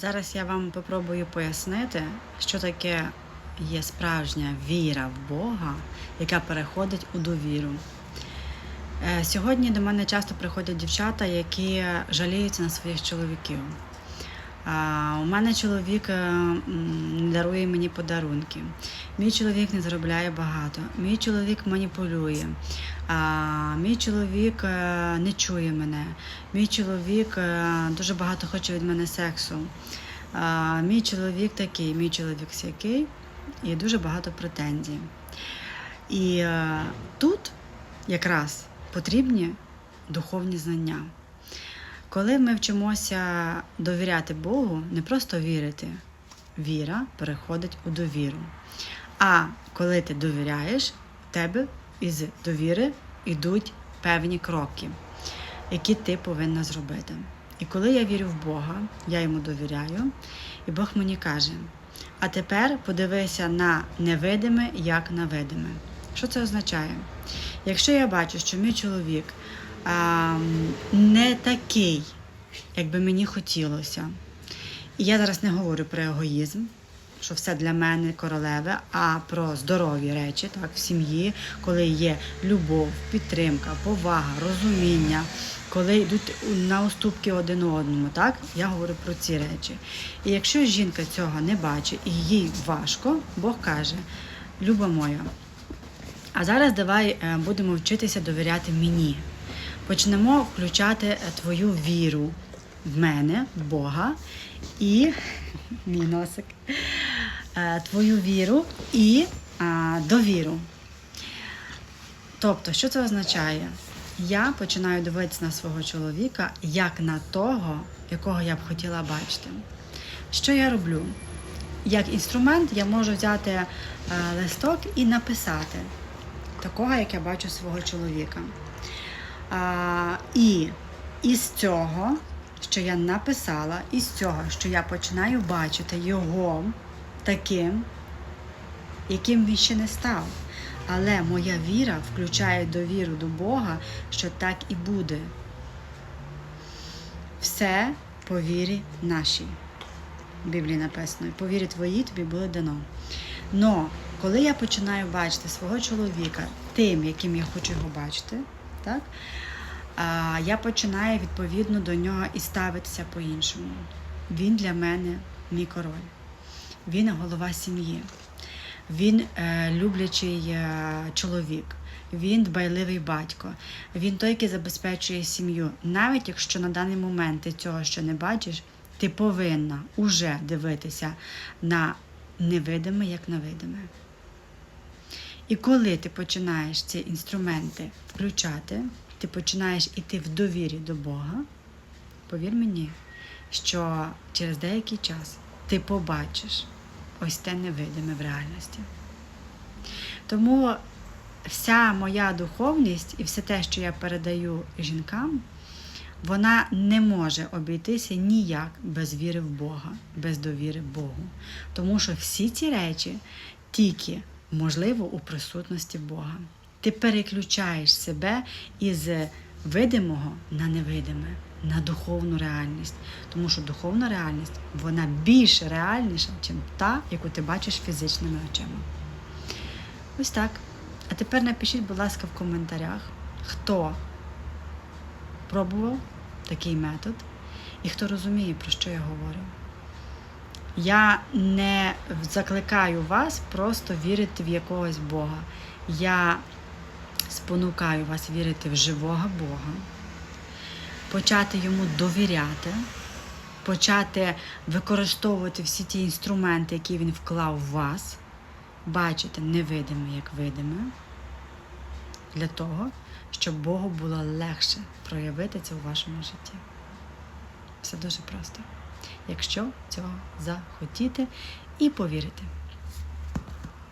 Зараз я вам попробую пояснити, що таке є справжня віра в Бога, яка переходить у довіру. Е, Сьогодні до мене часто приходять дівчата, які жаліються на своїх чоловіків. У мене чоловік е, дарує мені подарунки. Мій чоловік не заробляє багато. Мій чоловік маніпулює. Мій чоловік е, не чує мене. Мій чоловік е, дуже багато хоче від мене сексу. Мій чоловік такий, мій чоловік сякий, і дуже багато претензій. І тут якраз потрібні духовні знання. Коли ми вчимося довіряти Богу, не просто вірити, віра переходить у довіру. А коли ти довіряєш, в тебе із довіри йдуть певні кроки, які ти повинна зробити. І коли я вірю в Бога, я йому довіряю, і Бог мені каже: а тепер подивися на невидиме як на видиме. Що це означає? Якщо я бачу, що мій чоловік а, не такий, як би мені хотілося. І я зараз не говорю про егоїзм, що все для мене королеве, а про здорові речі, так, в сім'ї, коли є любов, підтримка, повага, розуміння, коли йдуть на уступки один одному, так, я говорю про ці речі. І якщо жінка цього не бачить і їй важко, Бог каже: Люба моя, а зараз давай е, будемо вчитися довіряти мені. Почнемо включати е, твою віру в мене, в Бога, і мій носик, е, твою віру і довіру. Тобто, що це означає? Я починаю дивитися на свого чоловіка як на того, якого я б хотіла бачити. Що я роблю? Як інструмент я можу взяти е, листок і написати такого, як я бачу свого чоловіка. І із цього, що я написала, із цього, що я починаю бачити його таким, яким він ще не став. Але моя віра включає довіру до Бога, що так і буде. Все по вірі нашій. В Біблії написано, по вірі твоїй тобі було дано. Но коли я починаю бачити свого чоловіка тим, яким я хочу його бачити, так, я починаю відповідно до нього і ставитися по-іншому. Він для мене мій король. Він голова сім'ї. Він е, люблячий е, чоловік, він дбайливий батько, він той, який забезпечує сім'ю. Навіть якщо на даний момент ти цього ще не бачиш, ти повинна уже дивитися на невидиме, як на видиме. І коли ти починаєш ці інструменти включати, ти починаєш іти в довірі до Бога, повір мені, що через деякий час ти побачиш ось те невидиме в реальності. Тому вся моя духовність і все те, що я передаю жінкам, вона не може обійтися ніяк без віри в Бога, без довіри Богу. Тому що всі ці речі тільки можливо у присутності Бога. Ти переключаєш себе із видимого на невидиме, на духовну реальність. Тому що духовна реальність вона більш реальніша, ніж та, яку ти бачиш фізичними очима. Ось так. А тепер напишіть, будь ласка, в коментарях, хто пробував такий метод і хто розуміє, про що я говорю. Я не закликаю вас просто вірити в якогось Бога. Я спонукаю вас вірити в живого Бога, почати йому довіряти, почати використовувати всі ті інструменти, які він вклав в вас, бачити невидиме як видиме, для того, щоб Богу було легше проявити це у вашому житті. Все дуже просто. Якщо цього захотіти і повірити.